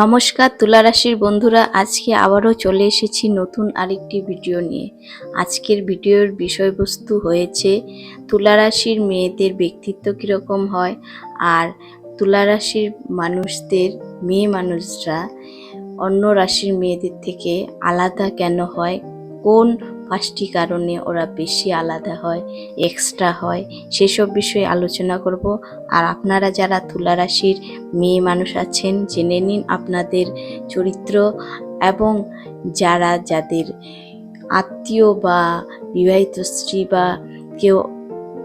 নমস্কার তুলা রাশির বন্ধুরা, আজকে আবারও চলে এসেছি নতুন আরেকটি ভিডিও নিয়ে। আজকের ভিডিওর বিষয়বস্তু হয়েছে, তুলা রাশির মেয়েদের ব্যক্তিত্ব কীরকম হয় আর তুলা রাশির মানুষদের, মেয়ে মানুষরা অন্য রাশির মেয়েদের থেকে আলাদা কেন হয়? কোন পাঁচটি কারণে ওরা বেশি আলাদা হয় এক্সট্রা হয়। সেসব বিষয়ে আলোচনা করব। আর আপনারা যারা তুলা রাশির মেয়ে মানুষ আছেন, জেনে নিন আপনাদের চরিত্র এবং যারা যাদের আত্মীয় বা বিবাহিত স্ত্রী বা কেউ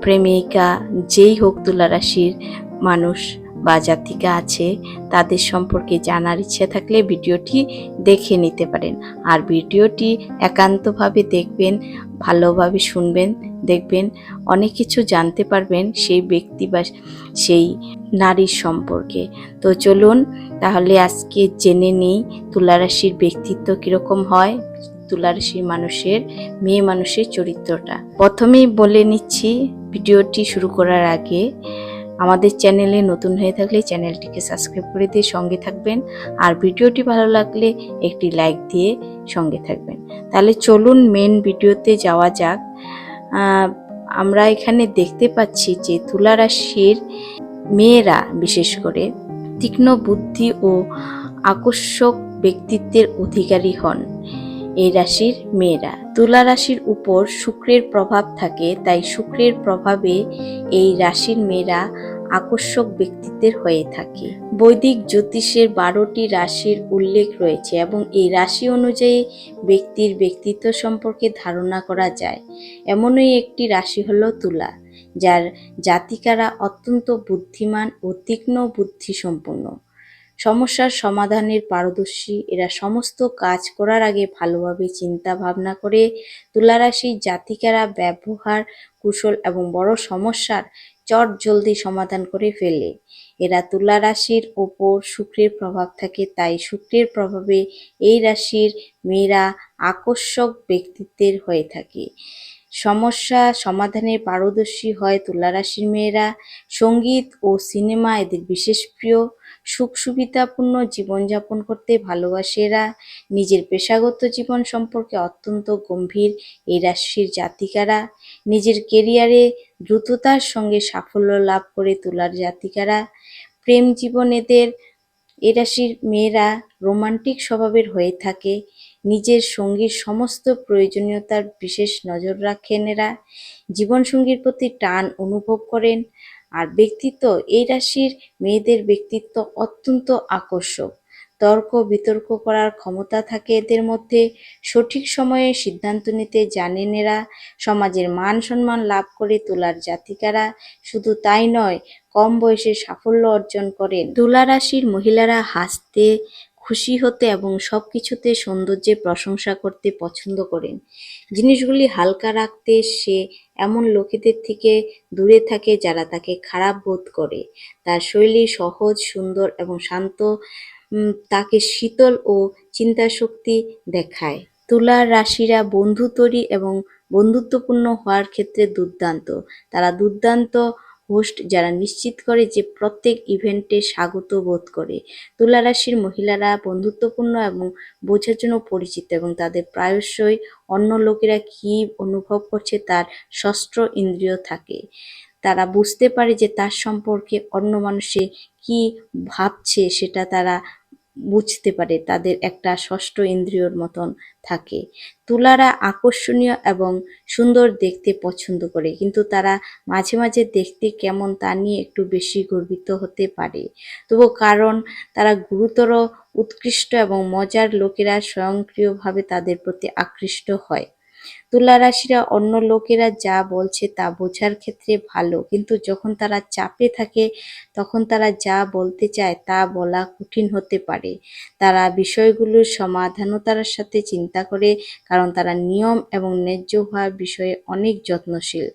প্রেমিকা, যেই হোক তুলা রাশির মানুষ বা জাতিকা আছে, তাদের সম্পর্কে জানার ইচ্ছে থাকলে ভিডিওটি দেখে নিতে পারেন। আর ভিডিওটি একান্তভাবে দেখবেন, ভালোভাবে শুনবেন, দেখবেন, অনেক কিছু জানতে পারবেন সেই ব্যক্তি বা সেই নারীর সম্পর্কে। তো চলুন, তাহলে আজকে জেনে নিই তুলারাশির ব্যক্তিত্ব কীরকম হয় তুলারাশির মানুষের, মেয়ে মানুষের চরিত্রটা। প্রথমেই বলে নিচ্ছি, ভিডিওটি শুরু করার আগে আমাদের চ্যানেলে নতুন হয়ে থাকলে চ্যানেলটিকে সাবস্ক্রাইব করে দিয়ে সঙ্গে থাকবেন আর ভিডিওটি ভালো লাগলে একটি লাইক দিয়ে সঙ্গে থাকবেন। তাহলে চলুন মেন ভিডিওতে যাওয়া যাক। আমরা এখানে দেখতে পাচ্ছি যে তুলা রাশির মেয়েরা, বিশেষ করে তীক্ষ্ণ বুদ্ধি ও আকর্ষক ব্যক্তিত্বের অধিকারী হন। এই রাশির মেয়েরা। তুলা রাশির উপর শুক্রের প্রভাব থাকে, তাই শুক্রের প্রভাবে এই রাশির মেয়েরা আকর্ষক ব্যক্তিত্বের হয়ে থাকে। বৈদিক জ্যোতিষের বারোটি রাশির উল্লেখ রয়েছে এবং এই রাশি অনুযায়ী ব্যক্তির ব্যক্তিত্ব সম্পর্কে ধারণা করা যায়। এমনই একটি রাশি হলো তুলা, যার জাতিকারা অত্যন্ত বুদ্ধিমান ও তীক্ষ্ণ বুদ্ধি সম্পন্ন সমস্যার সমাধানের পারদর্শী। এরা সমস্ত কাজ করার আগে ভালোভাবে চিন্তা ভাবনা করে তুলারাশির জাতিকারা ব্যবহার, কুশল এবং বড় সমস্যার চট জলদি সমাধান করে ফেলে। এরা তুলা রাশির ওপর শুক্রের প্রভাব থাকে, তাই শুক্রের প্রভাবে এই রাশির মেয়েরা আকর্ষক ব্যক্তিত্বের হয়ে থাকে। সমস্যা সমাধানে পারদর্শী হয় তুলা রাশির মেয়েরা। সংগীত ও সিনেমা এদের বিশেষ প্রিয়। সুখ সুবিধাপূর্ণ জীবনযাপন করতে ভালোবাসে এরা নিজের পেশাগত জীবন সম্পর্কে অত্যন্ত গম্ভীর এই রাশির জাতিকারা। নিজের কেরিয়ারে দ্রুততার সঙ্গে সাফল্য লাভ করে তোলার জাতিকারা। প্রেম জীবন এদের এ রাশির মেয়েরা রোমান্টিক স্বভাবের হয়ে থাকে। নিজের সঙ্গীর সমস্ত প্রয়োজনীয়তার বিশেষ নজর রাখেন এরা। জীবনসঙ্গীর প্রতি টান অনুভব করেন। আর ব্যক্তিত্ব, এই রাশির মেয়েদের ব্যক্তিত্ব অত্যন্ত আকর্ষক। তর্ক, বিতর্ক করার ক্ষমতা থাকে এদের মধ্যে। সঠিক সময়ে সিদ্ধান্ত নিতে জানেন এরা সমাজের মান সম্মান লাভ করে তোলার জাতিকারা। শুধু তাই নয়, কম বয়সে সাফল্য অর্জন করেন। তুলা রাশির মহিলারা হাসতে খুশি হতে এবং সব কিছুতে সৌন্দর্যের প্রশংসা করতে পছন্দ করেন জিনিসগুলি হালকা রাখতে সে এমন লোকেদের থেকে দূরে থাকে যারা তাকে খারাপ বোধ করে। তার শৈলী সহজ, সুন্দর এবং শান্ত তাকে শীতল ও চিন্তাশক্তি দেখায়। তুলার রাশিরা বন্ধু তৈরি এবং বন্ধুত্বপূর্ণ হওয়ার ক্ষেত্রে দুর্দান্ত। তারা দুর্দান্ত হোস্ট যারা নিশ্চিত করে যে প্রত্যেক ইভেন্টে স্বাগত বোধ করে। তুলা রাশির মহিলারা বন্ধুত্বপূর্ণ এবং বোঝার জন্য পরিচিত এবং তাদের প্রায়শই অন্য লোকেরা কি অনুভব করছে তার ষষ্ঠ ইন্দ্রিয় থাকে। তারা বুঝতে পারে যে তার সম্পর্কে অন্য মানুষে কি ভাবছে সেটা তারা বুঝতে পারে, তাদের একটা ষষ্ঠ ইন্দ্রিয়র মতন থাকে। তুলারা আকর্ষণীয় এবং সুন্দর দেখতে পছন্দ করে, কিন্তু তারা মাঝে মাঝে দেখতে কেমন তা নিয়ে একটু বেশি গর্বিত হতে পারে। তবু কারণ, তারা গুরুতর, উৎকৃষ্ট এবং মজার লোকেরা স্বয়ংক্রিয়ভাবে তাদের প্রতি আকৃষ্ট হয়। তুলা রাশিরা অন্য লোকেরা যা বলছে তা বোঝার ক্ষেত্রে ভালো। কিন্তু যখন তারা চাপে থাকে, তখন তারা যা বলতে চায় তা বলা কঠিন হতে পারে। তারা বিষয়গুলোর সমাধানতার সাথে চিন্তা করে, কারণ তারা নিয়ম এবং ন্যায্য হওয়ার বিষয়ে অনেক যত্নশীল।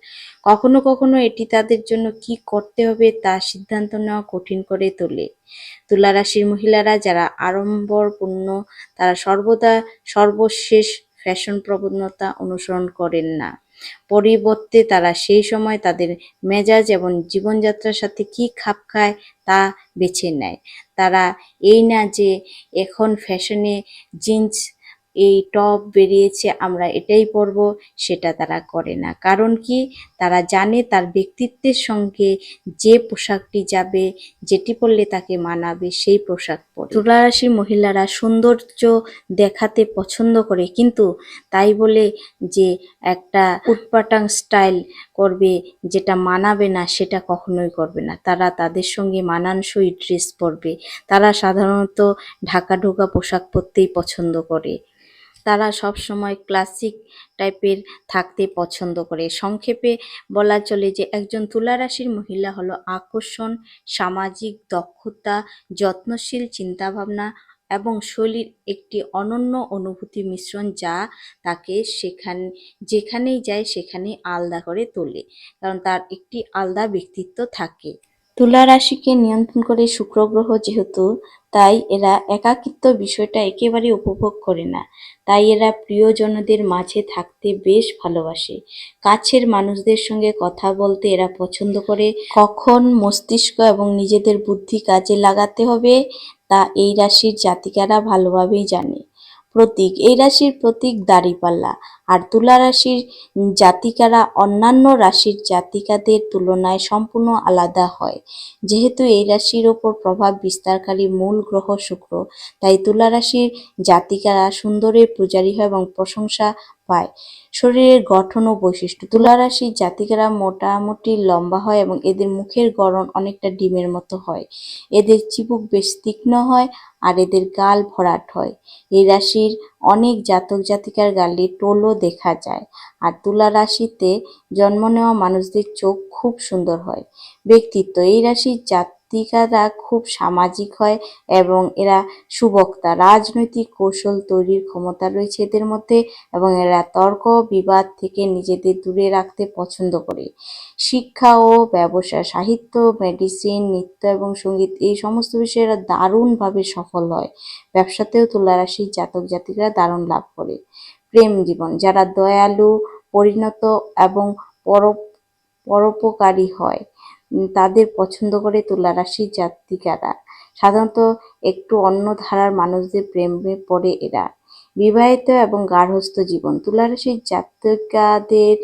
কখনো কখনো এটি তাদের জন্য কি করতে হবে তা সিদ্ধান্ত নেওয়া কঠিন করে তোলে। তুলা রাশির মহিলারা যারা আড়ম্বরপূর্ণ, তারা সর্বদা সর্বশেষ ফ্যাশন প্রবণতা অনুসরণ করেন না। পরিবর্তে তারা সেই সময় তাদের মেজাজ এবং জীবনযাত্রার সাথে কি খাপ খায় তা বেছে নেয়। তারা এই না যে এখন ফ্যাশনে জিন্স এই টপ বেরিয়েছে, আমরা এটাই পরব, সেটা তারা করে না। কারণ কি? তারা জানে তার ব্যক্তিত্বের সঙ্গে যে পোশাকটি যাবে, যেটি পরলে তাকে মানাবে, সেই পোশাক পরে। তুলা রাশির মহিলারা সৌন্দর্য দেখাতে পছন্দ করে, কিন্তু তাই বলে যে একটা উটপাটাং স্টাইল করবে যেটা মানাবে না, সেটা কখনোই করবে না। তারা তাদের সঙ্গে মানানসই ড্রেস পরবে। তারা সাধারণত ঢাকা ঢোকা পোশাক পরতেই পছন্দ করে। তারা সব সময় ক্লাসিক টাইপের থাকতে পছন্দ করে। সংক্ষেপে বলা চলে যে, একজন তুলা রাশির মহিলা হলো আকর্ষণ, সামাজিক দক্ষতা, যত্নশীল চিন্তাভাবনা এবং শৈলীর একটি অনন্য অনুভূতি মিশ্রণ যা তাকে সেখানে, যেখানেই যায় সেখানেই আলাদা করে তোলে। কারণ তার একটি আলাদা ব্যক্তিত্ব থাকে। তুলা রাশিকে নিয়ন্ত্রণ করে শুক্র গ্রহ যেহেতু, তাই এরা একাকিত্ব বিষয়টা একেবারে উপভোগ করে না। তাই এরা প্রিয়জনদের মাঝে থাকতে বেশ ভালোবাসে। কাছের মানুষদের সঙ্গে কথা বলতে এরা পছন্দ করে। কখন মস্তিষ্ক এবং নিজেদের বুদ্ধি কাজে লাগাতে হবে, তা এই রাশির জাতিকারা ভালোভাবেই জানে। প্রতীক, এই রাশির প্রতীক দাড়িপাল্লা। আর তুলা রাশির জাতিকারা অন্যান্য রাশির জাতিকাদের তুলনায় সম্পূর্ণ আলাদা হয়। যেহেতু এই রাশির ওপর প্রভাব বিস্তারকারী মূল গ্রহ শুক্র, তাই তুলা রাশির জাতিকারা সুন্দরের পূজারী হয় এবং প্রশংসা পায়। শরীরের গঠন ও বৈশিষ্ট্য, তুলা রাশির জাতিকারা মোটামুটি লম্বা হয় এবং এদের মুখের গড়ন অনেকটা ডিমের মতো হয়। এদের চিবুক বেশ তীক্ষ্ণ হয় আর এদের গাল ভরাট হয়। এই রাশির অনেক জাতক জাতিকার গালে টোলও দেখা যায়। আর তুলা রাশিতে জন্ম নেওয়া মানুষদের চোখ খুব সুন্দর হয়। ব্যক্তিত্ব, এই রাশির জাতিকারা খুব সামাজিক হয় এবং এরা সুবক্তা। রাজনৈতিক কৌশল তৈরির ক্ষমতা রয়েছে এদের মধ্যে এবং এরা তর্ক বিবাদ থেকে নিজেদের দূরে রাখতে পছন্দ করে। শিক্ষা ও ব্যবসা, সাহিত্য মেডিসিন নৃত্য এবং সংগীত, এই সমস্ত বিষয়ে এরা দারুণভাবে সফল হয়। ব্যবসাতেও তুলা রাশির জাতক জাতিকরা দারুণ লাভ করে। প্রেম জীবন, যারা দয়ালু, পরিণত এবং পর, পরোপকারী হয় তাদের পছন্দ করে তুলা রাশির জাতিকারা। সাধারণত একটু অন্য ধারার মানুষদের প্রেমে পড়ে এরা। বিবাহিত এবং গার্হস্থ্য জীবন, তুলা রাশির জাতকাদের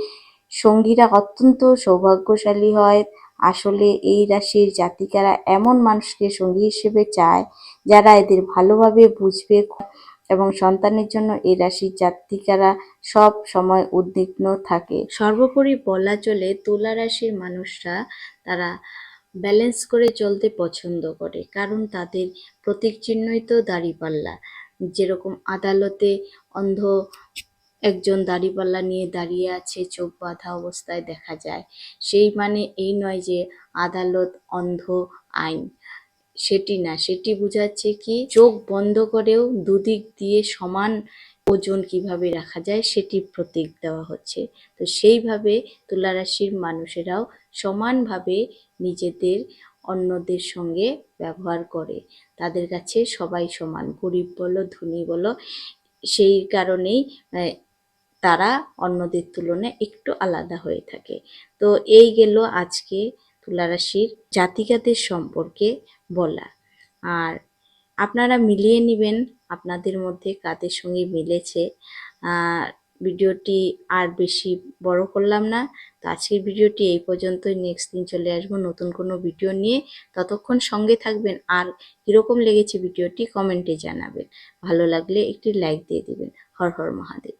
সঙ্গীরা অত্যন্ত সৌভাগ্যশালী হয়। আসলে এই রাশির জাতিকারা এমন মানুষকে সঙ্গী হিসেবে চায়, যারা এদের ভালোভাবে বুঝবে এবং সন্তানের জন্য এই রাশির জাতিকারা সব সময় উদ্বিগ্ন থাকে। সর্বোপরি বলা চলে তুলা রাশির মানুষরা তারা ব্যালেন্স করে চলতে পছন্দ করে, কারণ তাদের প্রতীক চিহ্নই তো দাড়িপাল্লা। যেরকম আদালতে অন্ধ একজন দাড়িপাল্লা নিয়ে দাঁড়িয়ে আছে, চোখ বাঁধা অবস্থায় দেখা যায়। সেই মানে এই নয় যে আদালত অন্ধ আইন। সেটি না, সেটি বোঝাচ্ছে কি চোখ বন্ধ করেও দুদিক দিয়ে সমান ওজন কীভাবে রাখা যায় সেটি প্রতীক দেওয়া হচ্ছে। তো সেইভাবে তুলারাশির মানুষেরাও সমানভাবে নিজেদের অন্যদের সঙ্গে ব্যবহার করে। তাদের কাছে সবাই সমান, গরিব বলো, ধনী বলো, সেই কারণেই তারা অন্যদের তুলনায় একটু আলাদা হয়ে থাকে। তো এই গেল আজকে তুলা রাশির জাতিকাদের সম্পর্কে বলা। আর আপনারা মিলিয়ে নেবেন, আপনাদের মধ্যে কাদের সঙ্গে মিলেছে। ভিডিওটি আর বেশি বড় করলাম না। তো আজকের ভিডিওটি এই পর্যন্তই। নেক্সট দিন চলে আসব নতুন কোনো ভিডিও নিয়ে। ততক্ষণ সঙ্গে থাকবেন আর কীরকম লেগেছে ভিডিওটি কমেন্টে জানাবেন। ভালো লাগলে একটি লাইক দিয়ে দেবেন। হর হর মহাদেব।